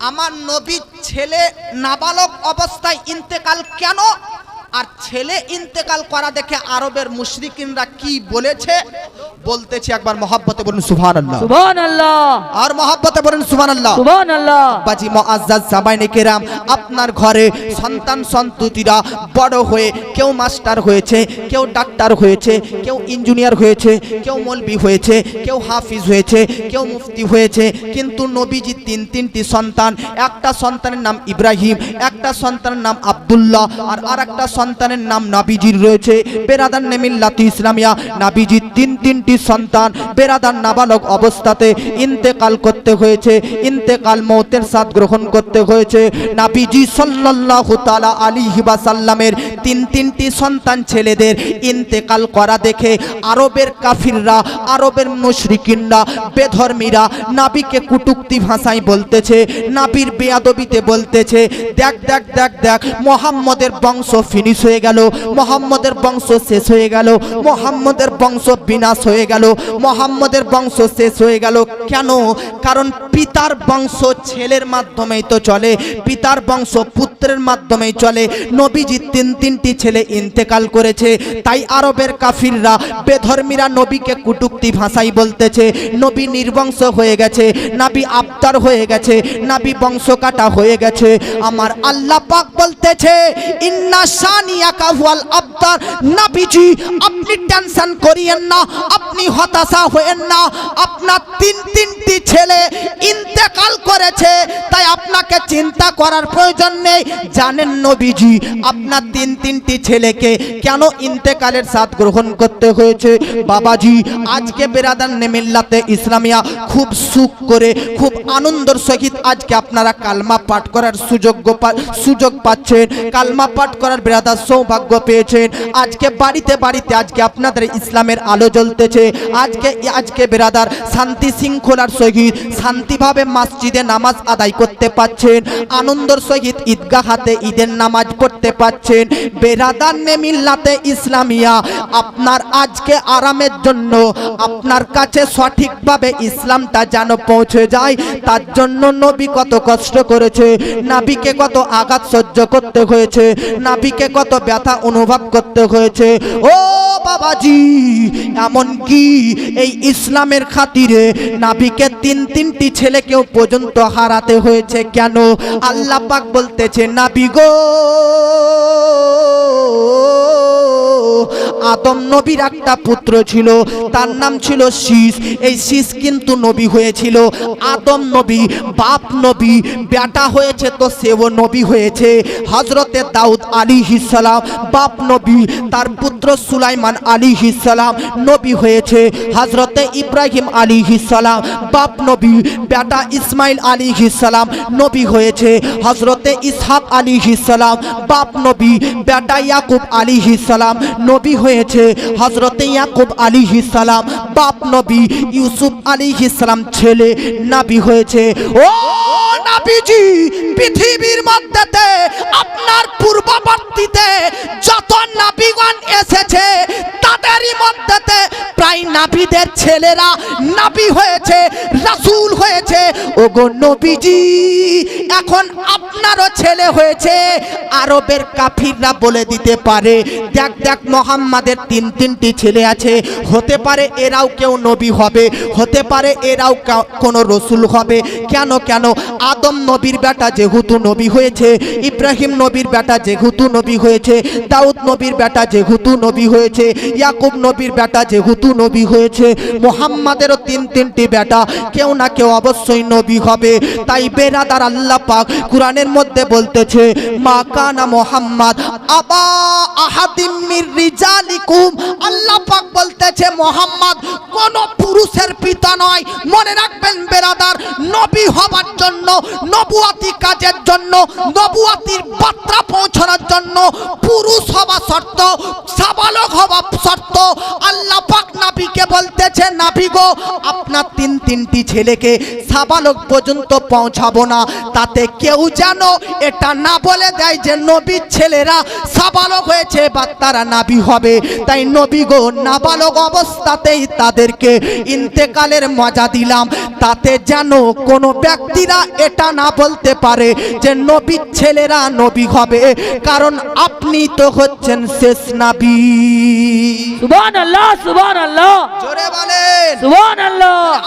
আমার নবীর ছেলে নাবালক অবস্থায় ইন্তেকাল কেন আর ছেলে ইন্তেকাল করা দেখে আরবের মুশরিকিনরা কি বলেছে? বলতেছি একবার মহাব্বতে বলুন সুবহানাল্লাহ। সুবহানাল্লাহ। আর মহাব্বতে বলুন সুবহানাল্লাহ। সুবহানাল্লাহ। বাজি মুআজ্জাজ সাবাইনে কেরাম আপনার ঘরে সন্তান সন্ততিরা বড় হয়ে কেউ মাস্টার হয়েছে কেউ ডাক্তার হয়েছে কেউ ইঞ্জিনিয়ার হয়েছে কেউ মলবি হয়েছে কেউ হাফিজ হয়েছে কেউ মুফতি হয়েছে কিন্তু নবীজি তিন তিনটি সন্তান একটা সন্তানের নাম ইব্রাহিম একটা সন্তানের নাম আব্দুল্লাহ আর আরেকটা সন্তানের নাম নাবিজির রয়েছে। বেরাদার নেমিল্লাতি ইসলামিয়া। নাবিজির তিন তিনটি সন্তান। বেরাদার নাবালক অবস্থাতে ইন্তেকাল করতে হয়েছে। ইন্তেকাল মৌতের সাথ গ্রহণ করতে হয়েছে। নাবিজি সাল্লাল্লাহু তাআলা আলাইহি ওয়াসাল্লামের তিন তিনটি সন্তান ছেলেদের ইন্তেকাল করা দেখে আরবের কাফিররা, আরবের মুশরিকিনরা, বেধর্মীরা নাবিকে কুটুক্তি ভাষায় বলতেছে, নাবির বেয়াদবিতে বলতেছে, দেখ দেখ দেখ দেখ, মোহাম্মদের বংশ ফিনিশ হয়ে গেল। মোহাম্মদের বংশ শেষ হয়ে গেল। মোহাম্মদের বংশ বিনাশ হয়ে গেল। মোহাম্মদের বংশ শেষ হয়ে গেল। কেন? কারণ পিতার বংশ ছেলের মাধ্যমেই তো চলে। পিতার বংশ পুত্রের মাধ্যমেই চলে। নবীজি তিন তিনটি ছেলে ইন্তেকাল করেছে। তাই আরবের কাফিররা, বেধর্মীরা নবীকে কুটুক্তি ভাষাই বলতেছে। নবী নির্বংশ হয়ে গেছে, নাবি আবতার হয়ে গেছে, নাবি বংশ কাটা হয়ে গেছে। আমার আল্লাহ পাক বলতেছে, ইন্না শানিয়াকা হুয়াল আবতার নাবিজি, আপনি টেনশন করিয়েন না, আপনি হতাশা হয়েন না। আপনার তিন তিনটি ছেলে ইন্তেকাল করেছে, তাই আপনাকে চিন্তা করার প্রয়োজন নেই। জানেন নবীজি, আপনার তিন তিনটি ছেলেকে কেন ইন্তেকালের গ্রহণ করতে হয়েছে? বাবাজি, আজকে বেরাদার নেমিল্লাতে ইসলামিয়া খুব সুখ করে, খুব আনন্দর সহিত আজকে আপনারা কালমা পাঠ করার সুযোগ সুযোগ পাচ্ছেন। কালমা পাঠ করার বেরাদার সৌভাগ্য পেয়েছেন। আজকে বাড়িতে বাড়িতে আজকে আপনাদের ইসলামের আলো জ্বলতেছে। আজকে আজকে বেরাদার শান্তি শৃঙ্খলার সহিত শান্তিভাবে মসজিদে নামাজ আদায় করতে পাচ্ছেন আনন্দর সহিত ঈদগাহ হাতে ঈদের নামাজ পড়তে পাচ্ছেন বেরাদার নেমিল্লাতে ইসলামিয়া, আপনার আজকে আরামের জন্য, আপনার কাছে সঠিকভাবে ইসলামটা যেন পৌঁছে যায়, তার জন্য নবী কত কষ্ট করেছে, নাবিকে কত আঘাত সহ্য করতে হয়েছে, নাবিকে কত ব্যথা অনুভব করতে হয়েছে। ও বাবাজি, এমন কি এই ইসলামের খাতিরে নাবিকে তিন তিনটি ছেলেকেও পর্যন্ত হারাতে হয়েছে কেন? আল্লাহ পাক বলতেছে, নাবি গো আদম নবীর একটা পুত্র ছিল, তার নাম ছিল শীষ এই শীষ কিন্তু নবী হয়েছিল। আদম নবী, বাপ নবী, বেটা হয়েছে তো সেও নবী হয়েছে। হজরতে দাউদ আলী সালাম, বাপ নবী, তার পুত্র সুলাইমান আলী সালাম নবী হয়েছে। হজরতে ইব্রাহিম আলী সালাম, বাপ নবী, বেটা ইসমাইল আলী সালাম নবী হয়েছে। হজরতে ইসহাক আলী সালাম, বাপ নবী, বেটা ইয়াকুব আলী সালাম নবী হয়েছে। হজরতে ইয়াকুব আলী সালাম বাপ নবী ইউসুফ আলী সালাম ছেলে নাবি হয়েছে। ও নাবিজি, পৃথিবীর মধ্যেতে, আপনার পূর্ববর্তীতে যত নাবিগণ এসেছে, তাদেরই মধ্যেতে প্রায় নাবিদের ছেলেরা নাবি হয়েছে, রাসূল হয়েছে। ওগো নবীজি, এখন আপনারও ছেলে হয়েছে, আরবের কাফিররা বলে দিতে পারে, দেখ দেখ, মোহাম্মদের তিন, তিনটি ছেলে আছে, হতে পারে এরাও কেউ নবী হবে। হতে পারে এরাও কোনো রসুল হবে। কেন কেন? আদম নবীর বেটা যেহেতু নবী হয়েছে, ইব্রাহিম নবীর বেটা যেহেতু নবী হয়েছে, দাউদ নবীর বেটা যেহেতু নবী হয়েছে, ইয়াকুব নবীর বেটা যেহেতু নবী হয়েছে, মোহাম্মদেরও তিন তিনটি বেটা, কেউ না কেউ অবশ্যই নবী হবে। তাই বেরাদার আল্লাহ পাক কোরআনের মধ্যে বলতেছে, মা কানা মোহাম্মদ আবা আহাদিম মির রিজালিকুম। আল্লাহ পাক বলতেছে, মোহাম্মদ কোন পুরুষের পিতা নয়। মনে রাখবেন বেরাদার, নবী হবার জন্য, নবুয়াতি কাজের জন্য, নবুয়াতির বার্তা পৌঁছানোর জন্য পুরুষ হওয়া শর্ত, সাবালক হওয়া শর্ত। আল্লাহ পাক নাবি নাবিকে বলতেছে, নাবি গো, আপনার তিন তিনটি ছেলেকে সাবালক পর্যন্ত পৌঁছাবো না। তাতে কেউ যেন এটা না বলে দেয় যে নবীর ছেলেরা সাবালক হয়েছে বা তারা নাবি হবে। তাই নবী গো, নাবালক অবস্থাতেই তাদেরকে ইন্তেকালের মজা দিলাম। তাতে যেন কোনো ব্যক্তিরা এটা না বলতে পারে যে নবীর ছেলেরা নবী হবে। কারণ আপনি তো হচ্ছেন শেষ নাবি। জোরে বলেন।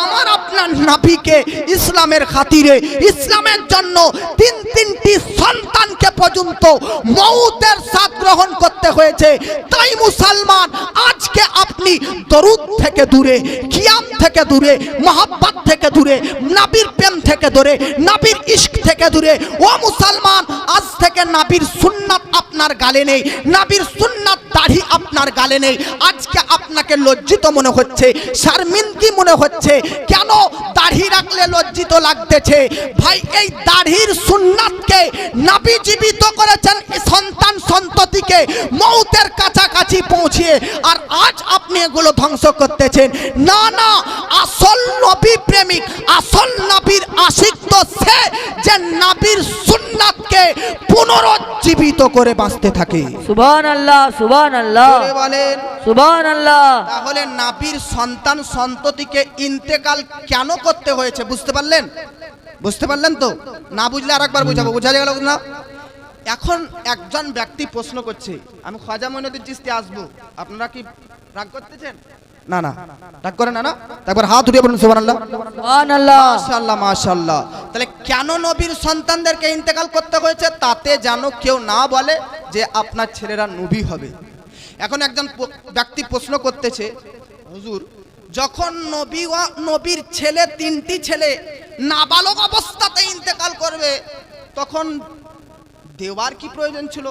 আমার আপনার নাবিকে ইসলামের খাতিরে ইসলামের জন্য তিন তিনটি সন্তানকে পর্যন্ত মৌতের সাথ গ্রহণ করতে হয়েছে। তাই মুসলমান আজকে আপনি দরুদ থেকে দূরে, কিয়াম থেকে দূরে, মহাব্বাত থেকে দূরে, নাবির প্রেম থেকে দূরে, নাবির ইস্ক থেকে দূরে, ও মুসলমান, আজ থেকে নাবির সুন্নাত আপনার গালে নেই। নাবির সুন্নাত দাড়ি আপনার গালে নেই। আজকে আপনাকে লজ্জিত মনে হচ্ছে শারমিনকি মনে হচ্ছে, কেন দাড়ি রাখলে লজ্জিত লাগতেছে? ভাই, এই দাড়ির সুন্নাতকে নাবি জীবিত করেছেন সন্তান সন্ততিকে মৌতের কাছাকাছি পৌঁছিয়ে, আর আজ আপনি এগুলো ধ্বংস করতেছেন। না না, আসল নবী প্রেমিক, আসল নবীর আশিক তো সে যে নাবির সুন্নাতকে পুনরুজ্জীবিত করে বাঁচতে থাকে। সুবহান আল্লাহ সুবহান আল্লাহ বলেন। সুবহান আল্লাহ তাহলে নাবির সন্তান সন্ততিকে ইন্তেকাল কেন করতে হয়েছে বুঝতে পারলেন? বুঝতে পারলেন তো? না বুঝলে আর একবার বুঝাবো বুঝা গেল না? এখন একজন ব্যক্তি প্রশ্ন করছে আমি খাজা মইনুদ্দিন চিস্তি আসব। আপনারা কি রাগ করতেছেন? না না। রাগ করে না না? একবার হাত উঠিয়ে বলুন আল্লাহ মাশাআল্লাহ মাশাআল্লাহ। তাহলে কেন নবীর সন্তানদেরকে ইন্তেকাল করতে হয়েছে? তাতে যেন কেউ না বলে যে আপনার ছেলেরা নবী হবে। এখন একজন ব্যক্তি প্রশ্ন করতেছে হুজুর যখন নবী নবীর ছেলে তিনটি ছেলে নাবালক অবস্থাতে ইন্তেকাল করবে তখন দেওয়ার কি প্রয়োজন ছিল?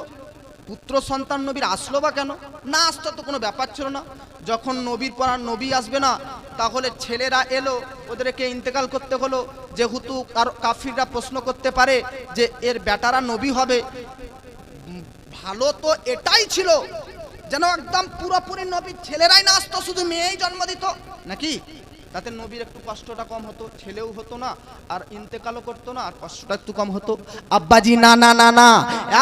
পুত্র সন্তান নবীর আসলো বা কেন? না, আসতো তো কোনো ব্যাপার ছিল না। যখন নবীর পর আর নবী আসবে না, তাহলে ছেলেরা এলো, ওদেরকে ইন্তেকাল করতে হলো। যেহেতু কাফিররা প্রশ্ন করতে পারে যে, এর বেটারা নবী হবে। ভালো তো এটাই ছিল যেন একদম পুরোপুরি নবীর ছেলেরাই না আসতো, শুধু মেয়েই জন্ম দিত। নাকি? তাতে নবীর একটু কষ্টটা কম হতো, ছেলেও হতো না, আর ইন্তেকালও করতো না, আর কষ্টটা একটু কম হতো। আব্বাজি, না না না না,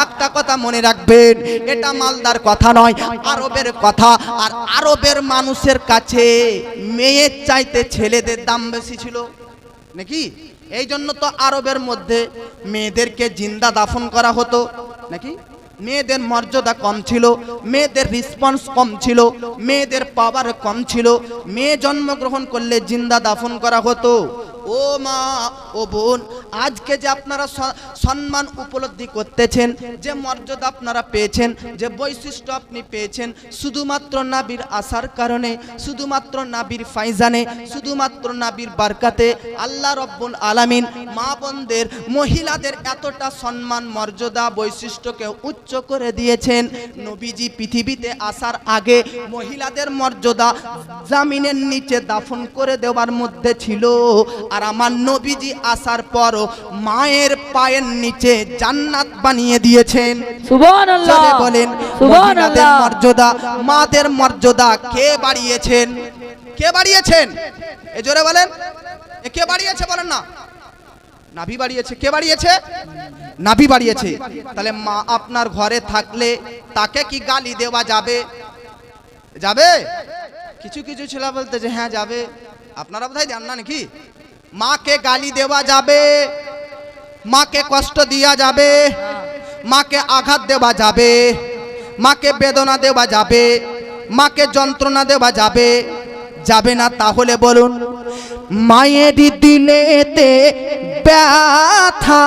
একটা কথা মনে রাখবেন, এটা মালদার কথা নয়, আরবের কথা, আর আরবের মানুষের কাছে মেয়ের চাইতে ছেলেদের দাম বেশি ছিল, নাকি? এই জন্য তো আরবের মধ্যে মেয়েদেরকে জিন্দা দাফন করা হতো, নাকি? মেয়েদের মর্যাদা কম ছিল, মেয়েদের রেসপন্স কম ছিল, মেয়েদের পাওয়ার কম ছিল। মেয়ে জন্মগ্রহণ করলে জিন্দা দাফন করা হতো। ও মা, ও বোন, আজকে যে আপনারা সম্মান উপলব্ধি করতেছেন, যে মর্যাদা আপনারা পেয়েছেন, যে বৈশিষ্ট্য আপনি পেয়েছেন, শুধুমাত্র নাবির আসার কারণে, শুধুমাত্র নাবির ফাইজানে, শুধুমাত্র নাবির বারকাতে আল্লাহ রব্বুল আলামিন মা বোনদের, মহিলাদের এতটা সম্মান, মর্যাদা, বৈশিষ্ট্যকে উচ্চ করে দিয়েছেন। নবীজি পৃথিবীতে আসার আগে মহিলাদের মর্যাদা জামিনের নিচে দাফন করে দেওয়ার মধ্যে ছিল। আর আমার নবীজি আসার পরও মায়ের পায়ের নিচে জান্নাত বানিয়ে দিয়েছেন। বলেন মর্যাদা মাদের মর্যাদা কে বাড়িয়েছেন? কে বাড়িয়েছেন? এ জোরে বলেন এ কে বাড়িয়েছে বলেন না। নাভি বাড়িয়েছে কে বাড়িয়েছে? নাভি বাড়িয়েছে। তাহলে মা আপনার ঘরে থাকলে তাকে কি গালি দেওয়া যাবে? যাবে? কিছু কিছু ছেলে বলতে যে হ্যাঁ যাবে। আপনারা বোধহয় জান না নাকি? মাকে গালি দেওয়া যাবে, মাকে কষ্ট দেওয়া যাবে, মাকে আঘাত দেওয়া যাবে, মাকে বেদনা দেওয়া যাবে, মাকে যন্ত্রণা দেওয়া যাবে যাবে না তাহলে বলুন, মায়ের দিলেতে ব্যথা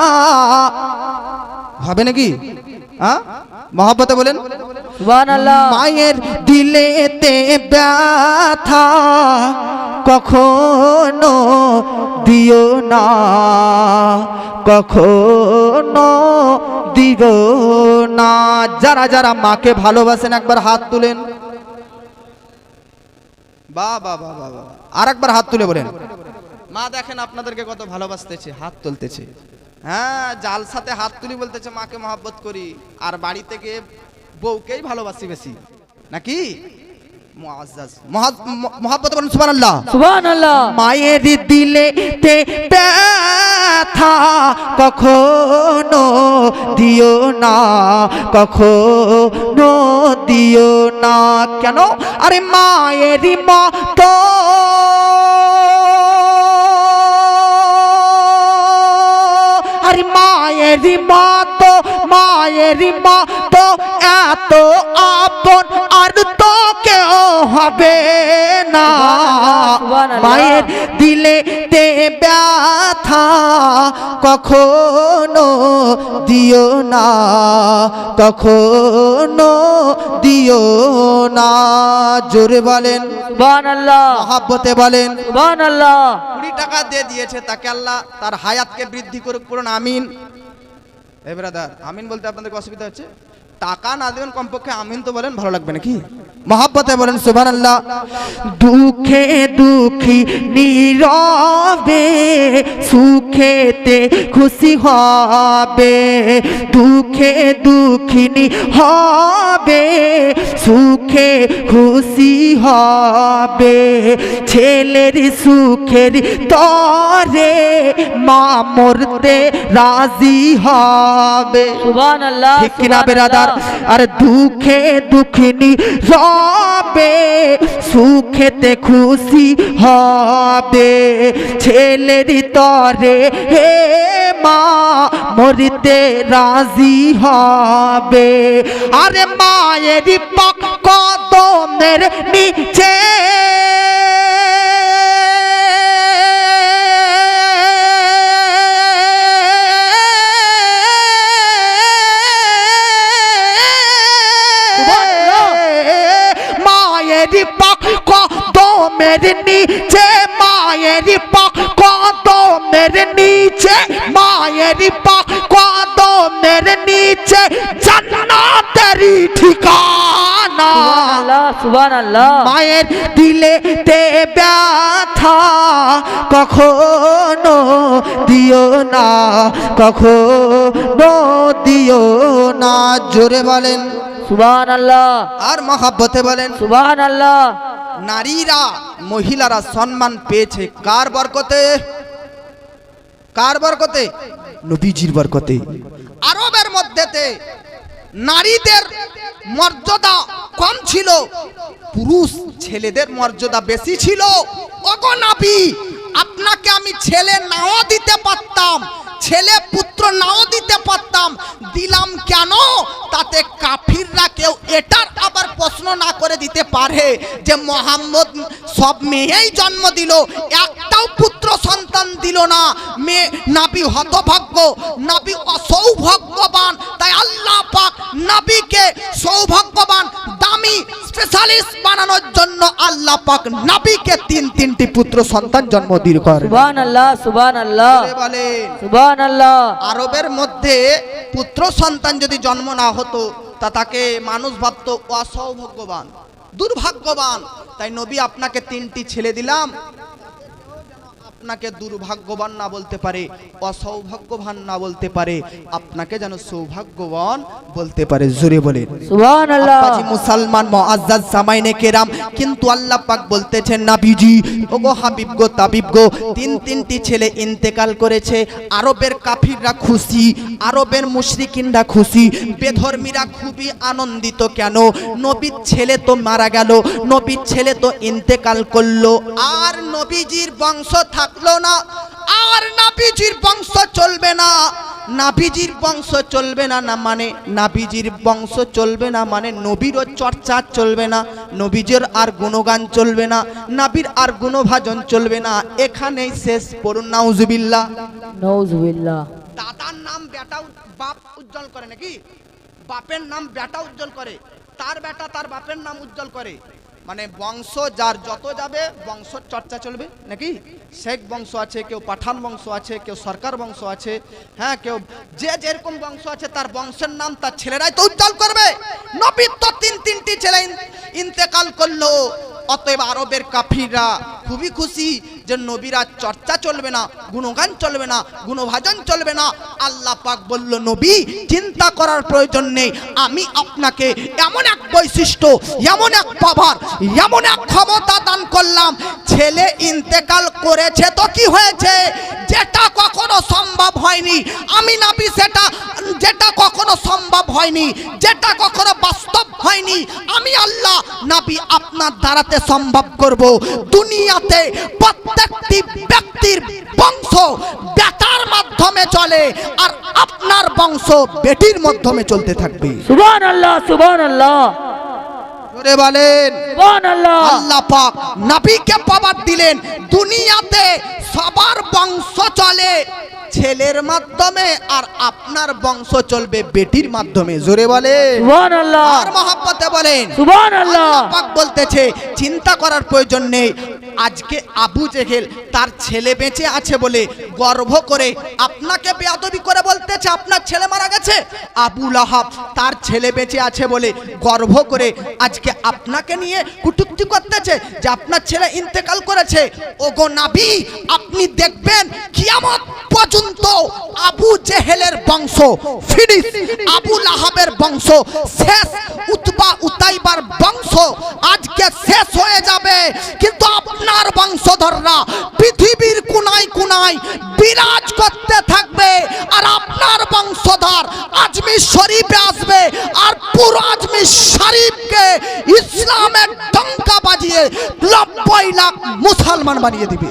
হবে নাকি? হ্যাঁ মহাব্বতে বলেন মায়ের দিলেতে ব্যথা কখনো দিও না কখনো দিব না। যারা যারা মাকে ভালোবাসেন একবার হাত তুলেন। বা বা বা বা আর একবার হাত তুলে বলেন। মা দেখেন আপনাদেরকে কত ভালোবাসতেছে হাত তুলতেছে। হ্যাঁ জালসাতে হাত তুলি বলতেছে মাকে মহাব্বত করি। আর বাড়ি থেকে বউকেই ভালোবাসি বেশি। নাকি? মহাব্বত বলেন মায়ের দিলে তে ব্যথা কখনো দিও না কখনো দিও না। কেন? আরে মায়ের মতো মায়ের মতো মায়ের মতো এত আপন আর তো কেউ হবে না। মায়ের দিলে তে ব্যথা কখনো দিও না কখনো দিও না। জোরে বলেন। মহাব্বতে বলেন। কুড়ি টাকা দিয়ে দিয়েছে তাকে আল্লাহ তার হায়াতকে বৃদ্ধি করুক পুরন আমিন। এ ব্রাদার আমিন বলতে আপনাদের অসুবিধা হচ্ছে? টাকা না দেবেন কমপক্ষে আমিন তো বলেন ভালো লাগবে নাকি? মহাব্বতে বলেন সুবান আল্লাহ দুঃখে দুঃখী নীরবে সুখেতে খুশি হবে। দুঃখে দুঃখিনী হবে সুখে খুশি হবে। ছেলের সুখের তরে মা মরতে রাজি হবে। সুবহানাল্লাহ ঠিক কিনা বেরাদার? আর দুঃখে দুঃখিনী রবে, সুখেতে খুশি হবে। ছেলের তরে হে মা, মরিতে রাজি হবে। আরে মায়ের পাক কদমের নিচে। নিচে মায়ের পাক কদমের নিচে মায়ের পাক কদমের নিচে জান্নাতের ঠিকানা। মায়ের দিলে তে ব্যথা কখনো দিও না কখনো দিও না। জোরে বলেন। সুবহানাল্লাহ। আর মহাব্বতে বলেন। সুবহানাল্লাহ। নারীরা মহিলারা সম্মান পেয়েছে কার বরকতে? কার বরকতে? নবীজির বরকতে। আরবের মধ্যেতে নারীদের মর্যাদা কম ছিল, পুরুষ ছেলেদের মর্যাদা বেশি ছিল। ওগো নাবি, আপনাকে আমি ছেলে নাও দিতে পারতাম, ছেলে পুত্র নাও দিতে পারতাম। দিলাম কেন? তাতে কাফিররা কেউ এটার প্রশ্ন না করে দিতে পারে যে মোহাম্মদ সব মেয়েই জন্ম দিল একটাও পুত্র সন্তান দিল না। মেয়ে নাবি হতভাগ্য নাবি অসৌভাগ্যবান তাই আল্লাহ পাক নাবিকে সৌভাগ্যবান দামি স্পেশালিস্ট বানানোর জন্য আল্লাহ পাক নাবিকে তিন তিনটি পুত্র সন্তান জন্ম দিল করে সুবহানাল্লাহ সুবহানাল্লাহ বলেন? সুবহানাল্লাহ। আরবের মধ্যে পুত্র সন্তান যদি জন্ম না হতো তা তাকে মানুষ ভাবত অসৌভাগ্যবান দুর্ভাগ্যবান। তাই নবী আপনাকে তিনটি ছেলে দিলাম। আপনাকে দুর্ভাগ্যবান না বলতে পারে অসৌভাগ্যবান না বলতে পারে আপনাকে যেন সৌভাগ্যবান বলতে পারে। জোরে বলেন। মুসলমান মুআজ্জাজ সামাইনে কেরাম কিন্তু আল্লাহ পাক বলতেছেন নাবিজি ওগো হাবিব গো তাবিব গো তিন তিনটি ছেলে ইন্তেকাল করেছে আরবের কাফিররা খুশি আরবের মুশরিকিনরা খুশি বেধর্মীরা খুবই আনন্দিত কেন? নবীর ছেলে তো মারা গেল নবীর ছেলে তো ইন্তেকাল করল আর নবীজির বংশ থাকল না আর নাবিজির বংশ চলবে না। নাবিজির বংশ চলবে না না মানে নাবিজির বংশ চলবে না মানে নবীরও চর্চা চলবে না নবীজের আর গুণগান চলবে না নাবির আর গুণভাজন চলবে না। এখানেই শেষ পড়ুন নাউজুবিল্লাহ। নাউজুবিল্লাহ। দাদার নাম বেটা বাপ উজ্জ্বল করে নাকি? বাপের নাম বেটা উজ্জ্বল করে। তার বেটা তার বাপের নাম উজ্জ্বল করে। মানে বংশ, যার যত যাবে বংশ চর্চা চলবে, নাকি? শেখ বংশ আছে, কেউ পাঠান বংশ আছে, কেউ সরকার বংশ আছে হ্যাঁ কেউ যে যেরকম বংশ আছে, তার বংশের নাম তার ছেলেরাই তো উজ্জ্বল করবে। নবীর তো তিন তিনটি ছেলে ইন্তেকাল করল, অতএব আরবের কাফিররা খুবই খুশি যে নবীরা চর্চা চলবে না, গুণগান চলবে না, গুণভাজন চলবে না, আল্লাহ পাক বলল, নবী, চিন্তা করার প্রয়োজন নেই। আমি আপনাকে এমন এক বৈশিষ্ট্য, এমন এক পাওয়ার, এমন এক ক্ষমতা দান করলাম। ছেলে ইন্তেকাল করেছে তো কি হয়েছে? যেটা কখনো সম্ভব হয়নি। আমি নাবি সেটা, যেটা কখনো সম্ভব হয়নি। যেটা কখনো বাস্তব হয়নি। আমি আল্লাহ নাবি আপনার দ্বারাতে সম্ভব করব। দুনিয়াতে প্রত্যেকটি ব্যক্তির বংশ বেটার মাধ্যমে চলে আর আপনার বংশ বেটির মাধ্যমে চলতে থাকবে। জোরে বলেন। আল্লাহ আল্লাহ পাক নবীকে পাওয়ার দিলেন। দুনিয়াতে সবার বংশ চলে। ছেলের মাধ্যমে আর আপনার বংশ চলবে বেটির মাধ্যমে। জোরে বলে। আর মহাব্বতে বলেন। পাক বলতেছে চিন্তা করার প্রয়োজন নেই। আজকে আবু জেহেল তার ছেলে বেঁচে আছে বলে গর্ব করে আপনাকে বেয়াদবি করে বলতেছে আপনার ছেলে মারা গেছে? আবু লাহাব তার ছেলে বেঁচে আছে বলে গর্ব করে আজকে আপনাকে নিয়ে কুটুক্তি করতেছে যে আপনার ছেলে ইন্তেকাল করেছে। ওগো নাবি আপনি দেখবেন কিয়ামত পর্যন্ত আবু জেহেলের বংশ ফিনিশ আবু লাহাবের বংশ, শেষ উতবা উতাইবার বংশ আজকে শেষ হয়ে যাবে। কিন্তু আপনার বংশধররা পৃথিবীর কুনায় কোনায় বিরাজ করতে থাকবে আর আপনার বংশধর আজমি শরীফে আসবে আর পুরো আজমি শরীফকে ইসলামের ডঙ্কা বাজিয়ে নব্বই লাখ মুসলমান বানিয়ে দিবে।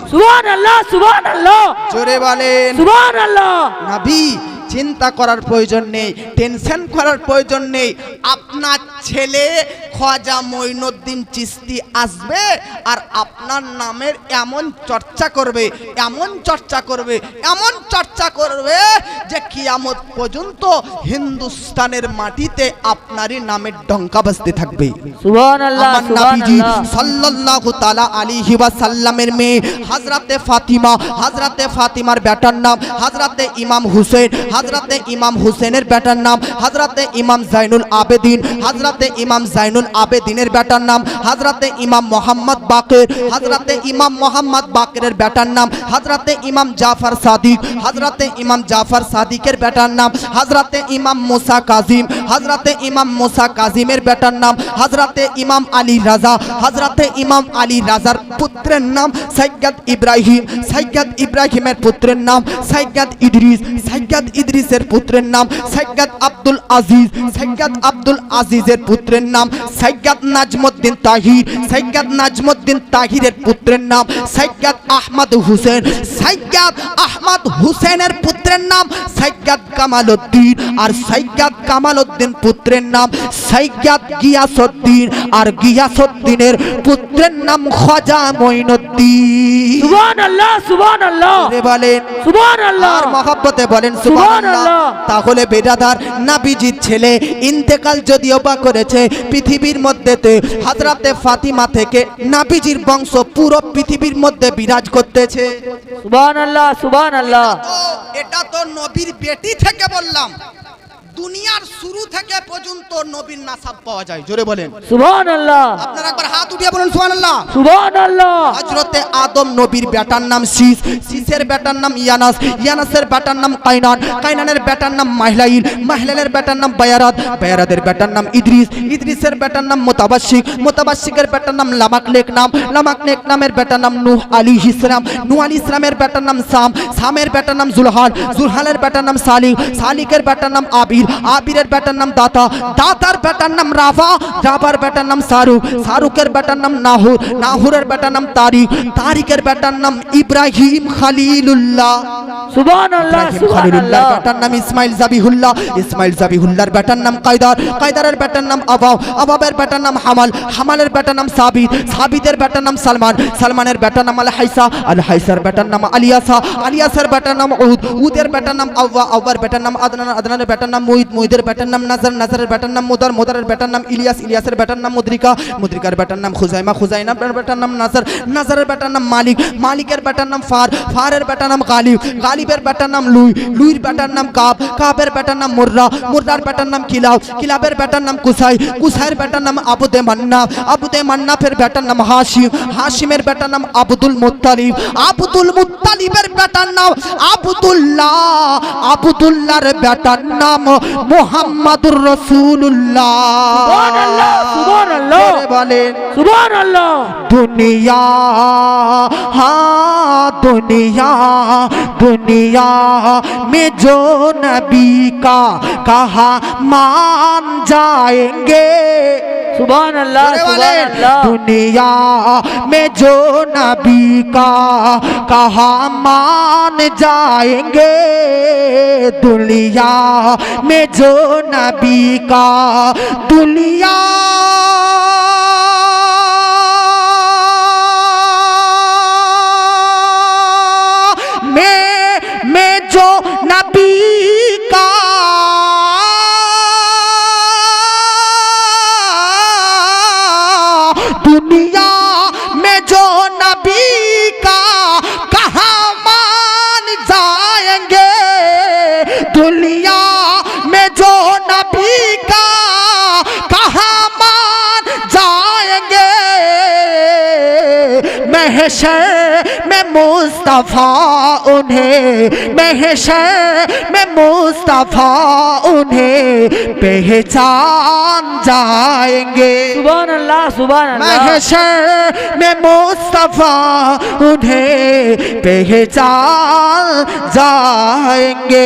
জোরে বলেন। নাবি চিন্তা করার প্রয়োজন নেই টেনশন করার প্রয়োজন নেই। আপনার ছেলে খোয়াজা মঈনুদ্দিন চিস্তি আসবে আর আপনার নামের এমন চর্চা করবে এমন চর্চা করবে এমন চর্চা করবে যে কিয়ামত পর্যন্ত হিন্দুস্তানের মাটিতে আপনারই নামের ডঙ্কা বাজতে থাকবে। আমার নবীজি আল্লাহ সাল্লাল্লাহু তাআলা আলাইহি ওয়াসাল্লামের মেয়ে হযরতে ফাতিমা হযরতে ফাতিমার বেটার নাম হযরতে ইমাম হুসেন হযরতে ইমাম হুসেনের বেটার নাম হযরতে ইমাম জাইনুল আবেদিন হযরতে ইমাম জাইনুল আবেদিনের বেটার নাম হযরতে ইমাম মোহাম্মদ বাকের হযরতে ইমাম মোহাম্মদ বাকেরের বেটার নাম হযরতে ইমাম জাফর সাদিক হযরতে ইমাম জাফর সাদিকের বেটার নাম হযরতে ইমাম মুসা কাজিম হযরতে ইমাম মুসা কাজিমের বেটার নাম হযরতে ইমাম আলী রাজা হযরতে ইমাম আলী রাজার পুত্রের নাম সৈয়দ ইব্রাহিম। সৈয়দ ইব্রাহিমের পুত্রের নাম সৈয়দ ইদ্রিস। সৈয়দ ইদ্রিসের পুত্রের নাম সৈয়দ আব্দুল আজিজ। সৈয়দ আব্দুল আজিজের পুত্রের নাম সৈয়দ নাজমুদ্দিন তাহির। সৈয়দ নাজমুদ্দিন তাহিরের পুত্রের নাম সৈয়দ আহমদ হুসেন। সৈয়দ আহমদ হুসেনের পুত্রের নাম সৈয়দ কামাল উদ্দিন আর সৈয়দ কামাল উদ্দিন পুত্রের নাম সৈয়দ গিয়াসউদ্দিন। আর গিয়াসউদ্দিনের পুত্রের নাম খাজা মঈনুদ্দিন। সুবহান আল্লাহ সুবহান আল্লাহ রে বলেন সুবহান আর মহাব্বতে বলেন সুবহানাল্লাহ। সুবহানাল্লাহ। তাহলে বেরাদার নাবিজির ছেলে ইন্তেকাল যদিও বা করেছে পৃথিবীর মধ্যেতে হাজরাতে ফাতিমা থেকে নাবিজির বংশ পুরো পৃথিবীর মধ্যে বিরাজ করতেছে। সুবহান আল্লাহ সুবহান আল্লাহ এটা তো নবীর বেটি থেকে বললাম। দুনিয়ার শুরু থেকে পর্যন্ত নবীর নাসাব পাওয়া যায় জোরে বলেন সুবহান আল্লাহ আপনারা একবার হাত উঠিয়ে বলুন সুবহানাল্লাহ সুবহান আল্লাহ হজরতে আদম নবীর বেটার নাম শীষ শীষের বেটার নাম ইয়ানাস ইয়ানাসের বেটার নাম কাইনান কাইনানের বেটার নাম মাহলাইল মাহলাইলের বেটার নাম বায়ারাত বায়ারাতের বেটার নাম ইদ্রিস ইদ্রিসের বেটার নাম মোতাবাসিক মোতাবাসিকের বেটার নাম লামাক নেক নাম লামাক নেক নামের বেটার নাম নূহ আলী ইসলাম নূহ আলী ইসলামের বেটার নাম সাম সামের বেটার নাম জুলহাল জুলহালের বেটার নাম সালিক সালিকের বেটার নাম আবির আবিরের বেটার নাম দাতা দাতার বেটার নাম রাফা রাফার বেটার নাম শাহরুখ শাহরুখের বেটার নাম নাহুর নাহুরের বেটার নাম তারিক তারিকের বেটার নাম ইব্রাহিম খালিলুল্লাহ সুবহান আল্লাহ ইব্রাহিম সুবহান খালিলুল্লাহর আল্লাহ বেটার নাম ইসমাইল জাবিহুল্লাহ ইসমাইল জাবিহুল্লাহর বেটার নাম কায়দার কায়দারের বেটার নাম আবাব আবাবের বেটার নাম হামাল হামালের বেটার নাম সাবিত সাবিতের বেটার নাম সালমান সালমানের বেটার নাম আল হাইসা আল হাইসার বেটার নাম আলিয়াসা আলিয়াসের বেটার নাম উদ উদের বেটার নাম আওয়া আওয়ার বেটার নাম আদনান আদনানের বেটার নাম মুদ মুহিত মুহিদের বেটার নাম নাজার নাজারের বেটার নাম মোদার মোদারের বেটার নাম ইলিয়াস ইলিয়াসের বেটার নাম মুদ্রিকা মুদ্রিকার বেটার নাম খুজাইমা খুজাইনা বেটার নাম নাজার নাজারের বেটার নাম মালিক মালিকের বেটার নাম ফার ফারের বেটার নাম গালিব গালিবের বেটার নাম লুই লুইর বেটার নাম কাব কাবের বেটার নাম মুর্রা মুর্রার বেটার নাম কিলাব কিলাবের বেটার নাম কুসাই কুসাইয়ের বেটার নাম আবুদে মান্না আবুদে মান্নাফের বেটার নাম হাসিম হাসিমের বেটার নাম আব্দুল মুত্তালিব আব্দুল মুত্তালিবের বেটার নাম আব্দুল্লাহ আব্দুল্লাহর বেটার নাম মুহাম্মাদুর রাসূলুল্লাহ সুবহানাল্লাহ, সুবহানাল্লাহ। জোরে বলেন সুবহানাল্লাহ दुनिया हाँ दुनिया दुनिया में जो नबी का कहा मान जाएंगे سبحان اللہ دنیا میں جو نبی کا کہا مان جائیں گے؟ دنیا میں جو نبی کا دنیا दुनिया में जो नबी का कहा मान जाएंगे दुनिया में जो नबी का कहा मान जाएंगे महशर में मुस्तफ़ा उन्हें महशर مصطفیٰ انہیں پہچان جائیں گے۔ سبحان اللہ سبحان اللہ محشر میں مصطفیٰ انہیں پہچان جائیں گے۔